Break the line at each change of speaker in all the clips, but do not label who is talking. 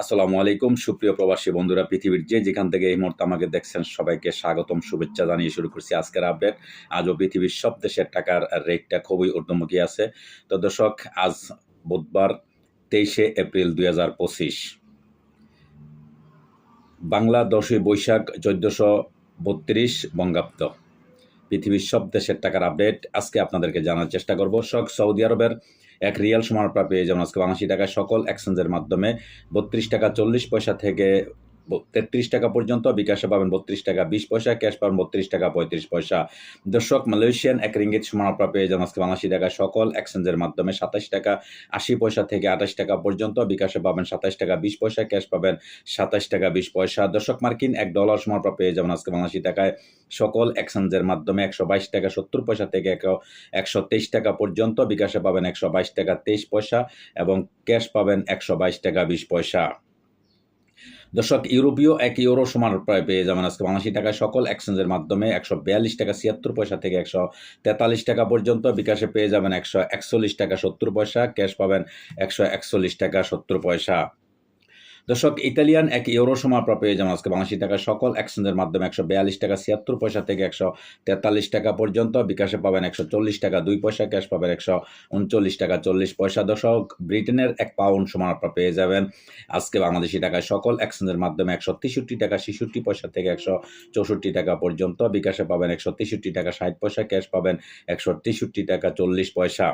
আসসালামু আলাইকুম, সুপ্রিয় প্রবাসী বন্ধুরা, পৃথিবীর যে যেখান থেকে এই মুহূর্তে আমাকে দেখছেন, সবাইকে স্বাগতম, শুভেচ্ছা জানিয়ে শুরু করছি আজকের আপডেট আজও পৃথিবীর সব দেশের টাকার রেটটা খুবই ঊর্ধ্বমুখী আছে। তো দর্শক, আজ বুধবার তেইশে এপ্রিল দুই হাজার পঁচিশ। বাংলা দশই বৈশাখ চোদ্দশো বত্রিশ বঙ্গাব্দ। পৃথিবীর সব দেশের টাকার আপডেট আজকে আপনাদেরকে জানার চেষ্টা করব। সৌদি আরবের এক রিয়াল সমান পেয়ে যেমন আজকে বাংলাদেশি টাকা সকল এক্সচেঞ্জের মাধ্যমে বত্রিশ টাকা চল্লিশ পয়সা থেকে তেত্রিশ টাকা পর্যন্ত, বিকাশে পাবেন বত্রিশ টাকা বিশ পয়সা, ক্যাশ পাবেন বত্রিশ টাকা পঁয়ত্রিশ পয়সা। দর্শক, মালয়েশিয়ান এক রিঙ্গিত সমারপা পেয়ে যেমন আজকে বাংলাদেশি টাকা। সকল এক্সচেঞ্জের মাধ্যমে সাতাশ টাকা আশি পয়সা থেকে আঠাশ টাকা পর্যন্ত, বিকাশে পাবেন সাতাশ টাকা বিশ পয়সা, ক্যাশ পাবেন সাতাশ টাকা বিশ পয়সা। দর্শক, মার্কিন এক ডলার সমারপা পেয়ে যেমন আজকে বাংলাদেশি টাকায়। সকল এক্সচেঞ্জের মাধ্যমে একশো বাইশ টাকা সত্তর পয়সা থেকে একশো একশো তেইশ টাকা পর্যন্ত, বিকাশে পাবেন একশো বাইশ টাকা তেইশ পয়সা এবং ক্যাশ পাবেন একশো বাইশ টাকা বিশ পয়সা। দর্শক, ইউরোপীয় এক ইউরো সমান প্রায় পেয়ে যাবেন আজকে বাংলাদেশি টাকায় সকল এক্সচেঞ্জের মাধ্যমে একশো বিয়াল্লিশ টাকা, ছিয়াত্তর পয়সা থেকে একশো তেতাল্লিশ টাকা পর্যন্ত বিকাশে পেয়ে যাবেন একশো একচল্লিশ টাকা, সত্তর পয়সা। ক্যাশ পাবেন একশো একচল্লিশ টাকা, সত্তর পয়সা। দর্শক, ইতালিয়ান এক ইউরো সমাপ্রা পেয়ে যেমন আজকে বাংলাদেশি টাকা সকল এক্সচেঞ্জের মাধ্যমে একশো বিয়াল্লিশ টাকা, ছিয়াত্তর পয়সা থেকে একশো তেতাল্লিশ টাকা পর্যন্ত। বিকাশে পাবেন একশো চল্লিশ টাকা, দুই পয়সা, ক্যাশ পাবেন একশো উনচল্লিশ টাকা, চল্লিশ পয়সা। দর্শক, ব্রিটেনের এক পাউন্ড সমাপ্রা পেয়ে যাবেন আজকে বাংলাদেশি টাকায় সকল এক্সচেঞ্জের মাধ্যমে একশো তেষট্টি টাকা, ছেষট্টি পয়সা থেকে একশো চৌষট্টি টাকা পর্যন্ত। বিকাশে পাবেন একশো তেষট্টি টাকা, ষাট পয়সা, ক্যাশ পাবেন একশো তেষট্টি টাকা, চল্লিশ পয়সা।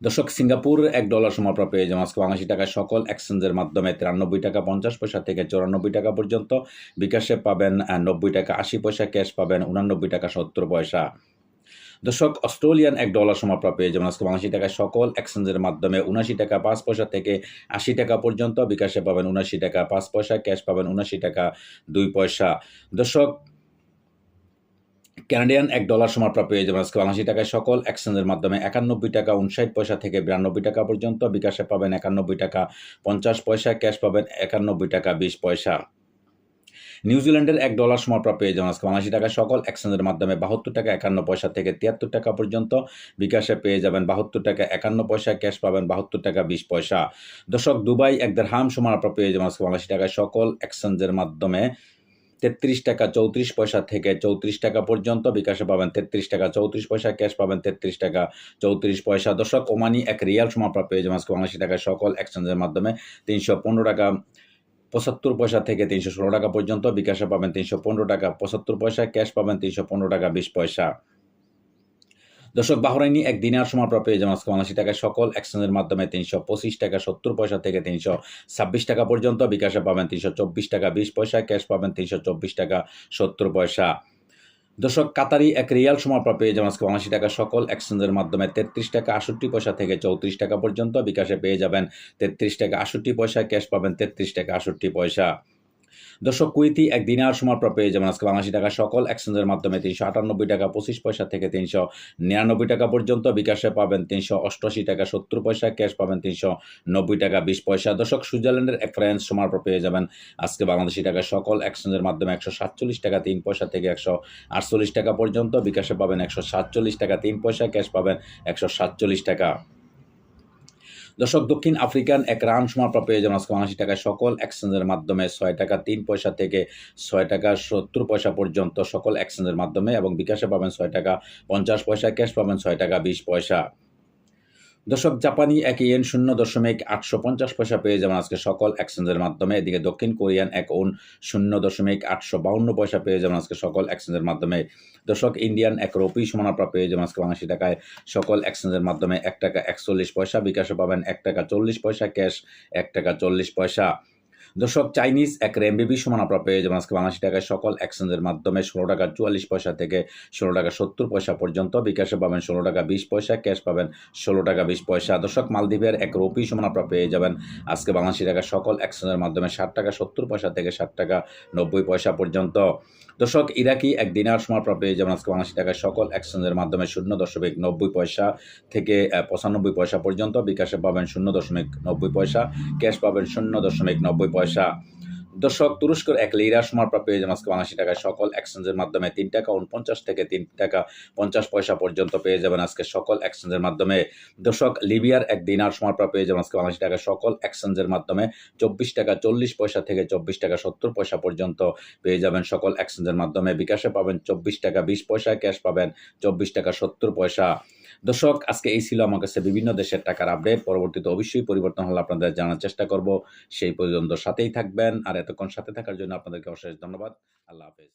দর্শক, সিঙ্গাপুর এক ডলার সমাপ্রা পেয়ে যাবেন আজকে বাংলাদেশি টাকায় সকল এক্সচেঞ্জের মাধ্যমে। তিরানব্বই টাকা পঞ্চাশ পয়সা থেকে চৌরানব্বই টাকা পর্যন্ত। বিকাশে পাবেন নব্বই টাকা আশি পয়সা, ক্যাশ পাবেন উনানব্বই টাকা সত্তর পয়সা। দর্শক, অস্ট্রেলিয়ান এক ডলার সমাপ্রা পেয়ে যাবেন আজকে বাংলাদেশি টাকায় সকল এক্সচেঞ্জের মাধ্যমে। উনাশি টাকা পাঁচ পয়সা থেকে আশি টাকা পর্যন্ত। বিকাশে পাবেন উনাশি টাকা পাঁচ পয়সা, ক্যাশ পাবেন উনাশি টাকা দুই পয়সা। দর্শক ক্যানাডিয়ান এক ডলার সমাপ্রা পেয়ে যাবেন আজকে বাংলাদেশি টাকায় সকল এক্সচেঞ্জের মাধ্যমে। একানব্বই টাকা উনষাট পয়সা থেকে বিরানব্বই টাকা পর্যন্ত। বিকাশে পাবেন একানব্বই টাকা পঞ্চাশ পয়সা, ক্যাশ পাবেন একানব্বই টাকা বিশ পয়সা। নিউজিল্যান্ডের এক ডলার সমাপ্রা পেয়ে যাবেন আজকে বাংলাদেশি টাকা সকল এক্সচেঞ্জের মাধ্যমে। বাহাত্তর টাকা একান্ন পয়সা থেকে তিয়াত্তর টাকা পর্যন্ত বিকাশে পেয়ে যাবেন। বাহাত্তর টাকা একান্ন পয়সা, ক্যাশ পাবেন বাহাত্তর টাকা বিশ পয়সা। দর্শক, দুবাই এক দেড় হাম সমাপ্রা পেয়ে যাবেন আজকে বাংলাদেশি টাকায় সকল এক্সচেঞ্জের মাধ্যমে। তেত্রিশ টাকা চৌত্রিশ পয়সা থেকে চৌত্রিশ টাকা পর্যন্ত বিকাশে পাবেন তেত্রিশ টাকা চৌত্রিশ পয়সা, ক্যাশ পাবেন তেত্রিশ টাকা চৌত্রিশ পয়সা। দর্শক, ওমানি এক রিয়াল সমাপ্রাপ্ত পেয়ে যাবেন আজকে বাংলাদেশি টাকায় সকল এক্সচেঞ্জের মাধ্যমে। তিনশো পনেরো টাকা পঁচাত্তর পয়সা থেকে তিনশো ষোলো টাকা পর্যন্ত বিকাশে পাবেন তিনশো পনেরো টাকা পঁচাত্তর পয়সা, ক্যাশ পাবেন তিনশো পনেরো টাকা বিশ পয়সা। দর্শক, বাহরাইনি এক দিনার সময় পেয়ে যেমন আজকে বাংলাদেশি টাকায় সকল এক্সচেঞ্জের মাধ্যমে তিনশো পঁচিশ টাকা, সত্তর পয়সা থেকে তিনশো ছাব্বিশ টাকা পর্যন্ত। বিকাশে পাবেন তিনশো চব্বিশ টাকা, বিশ পয়সা ক্যাশ পাবেন তিনশো চব্বিশ টাকা, সত্তর পয়সা। দর্শক, কাতারি এক রিয়াল সমাপ্রা পেয়ে যেমন আজকে বাংলাদেশি টাকা সকল এক্সচেঞ্জের মাধ্যমে তেত্রিশ টাকা আষট্টি পয়সা থেকে চৌত্রিশ টাকা পর্যন্ত। বিকাশে পেয়ে যাবেন তেত্রিশ টাকা আষট্টি পয়সা ক্যাশ পাবেন তেত্রিশ টাকা আষট্টি পয়সা। দর্শক কুইতি এক দিনার সমাপ্রা পেয়ে যেমন আজকে বাংলাদেশি টাকা সকল এক্সচেঞ্জের মাধ্যমে তিনশো আটানব্বই টাকা, পঁচিশ পয়সা থেকে তিনশো নিরানব্বই টাকা পর্যন্ত বিকাশে পাবেন তিনশো অষ্টআশি টাকা, সত্তর পয়সা ক্যাশ পাবেন তিনশো নব্বই টাকা, বিশ পয়সা। দর্শক, সুইজারল্যান্ডের এক ফ্রেন্স সমাপ্রা পেয়ে যাবেন আজকে বাংলাদেশি টাকা সকল এক্সচেঞ্জের মাধ্যমে একশো সাতচল্লিশ টাকা, তিন পয়সা থেকে একশো আটচল্লিশ টাকা পর্যন্ত বিকাশে পাবেন একশো সাতচল্লিশ টাকা, তিন পয়সা ক্যাশ পাবেন একশো সাতচল্লিশ টাকা। দর্শক, দক্ষিণ আফ্রিকান এক রান সমাপ্রা পেয়ে যাবেন আজকে বাংলাদেশি টাকায় সকল এক্সচেঞ্জের মাধ্যমে। ছয় টাকা, তিন পয়সা থেকে ছয় টাকা, সত্তর পয়সা পর্যন্ত সকল এক্সচেঞ্জের মাধ্যমে এবং বিকাশে পাবেন ছয় টাকা, পঞ্চাশ পয়সা, ক্যাশ পাবেন ছয় টাকা, বিশ পয়সা। দর্শক, জাপানি এক ইয়েন শূন্য দশমিক আটশো পঞ্চাশ পয়সা পেয়ে যাবেন আজকে সকল এক্সচেঞ্জের মাধ্যমে। এদিকে দক্ষিণ কোরিয়ান এক ওন শূন্য দশমিক আটশো বাউন্ন পয়সা পেয়ে যাবেন আজকে সকল এক্সচেঞ্জের মাধ্যমে। দর্শক, ইন্ডিয়ান এক রুপি সমানাপ্রা পেয়ে যাবেন আজকে বাংলাদেশি টাকায়। সকল এক্সচেঞ্জের মাধ্যমে এক টাকা একচল্লিশ পয়সা, বিকাশে পাবেন এক টাকা চল্লিশ পয়সা, ক্যাশ এক টাকা চল্লিশ পয়সা। দর্শক, চাইনিজ এক রেমবিবি সমান আপনারা পেয়ে যাবেন আজকে বাংলাদেশি টাকায় সকল এক্সচেঞ্জের মাধ্যমে ষোলো টাকা চুয়াল্লিশ পয়সা থেকে ষোলো টাকা সত্তর পয়সা পর্যন্ত। বিকাশে পাবেন ষোলো টাকা বিশ পয়সা, ক্যাশ পাবেন ষোলো টাকা বিশ পয়সা। দর্শক, মালদ্বীপের এক রুপি সমান আপনারা পেয়ে যাবেন আজকে বাংলাদেশি টাকা সকল এক্সচেঞ্জের মাধ্যমে ষাট টাকা সত্তর পয়সা থেকে ষাট টাকা নব্বই পয়সা পর্যন্ত। দর্শক, ইরাকি এক দিনার সময় আপনারা পেয়ে যাবেন আজকে বাংলাদেশি টাকায় সকল এক্সচেঞ্জের মাধ্যমে শূন্য দশমিক নব্বই পয়সা থেকে পঁচানব্বই পয়সা পর্যন্ত। বিকাশে পাবেন শূন্য দশমিক নব্বই পয়সা, ক্যাশ পাবেন শূন্য দশমিক নব্বই পয়সা দর্শক, তুরস্কের এক লিরা সমারপ্রা পেয়ে যাবেন আজকে বাংলাদেশি টাকায় সকল এক্সচেঞ্জের মাধ্যমে তিন টাকা উনপঞ্চাশ থেকে তিন টাকা পঞ্চাশ পয়সা পর্যন্ত পেয়ে যাবেন আজকে সকল এক্সচেঞ্জের মাধ্যমে। দর্শক, লিবিয়ার এক দিনার সমারপ্রা পেয়ে যাবেন আজকে বাংলাদেশি টাকায় সকল এক্সচেঞ্জের মাধ্যমে চব্বিশ টাকা চল্লিশ পয়সা থেকে চব্বিশ টাকা সত্তর পয়সা পর্যন্ত পেয়ে যাবেন সকল এক্সচেঞ্জের মাধ্যমে। বিকাশে পাবেন চব্বিশ টাকা বিশ পয়সা, ক্যাশ পাবেন চব্বিশ টাকা সত্তর পয়সা। দর্শক, আজকে এই ছিল আমার কাছে বিভিন্ন দেশের টাকার আপডেট পরবর্তীতে অবশ্যই পরিবর্তন হলে আপনাদের জানার চেষ্টা করব। সেই পর্যন্ত সাথেই থাকবেন। আর এতক্ষণ সাথে থাকার জন্য আপনাদেরকে অশেষ ধন্যবাদ। আল্লাহ হাফেজ।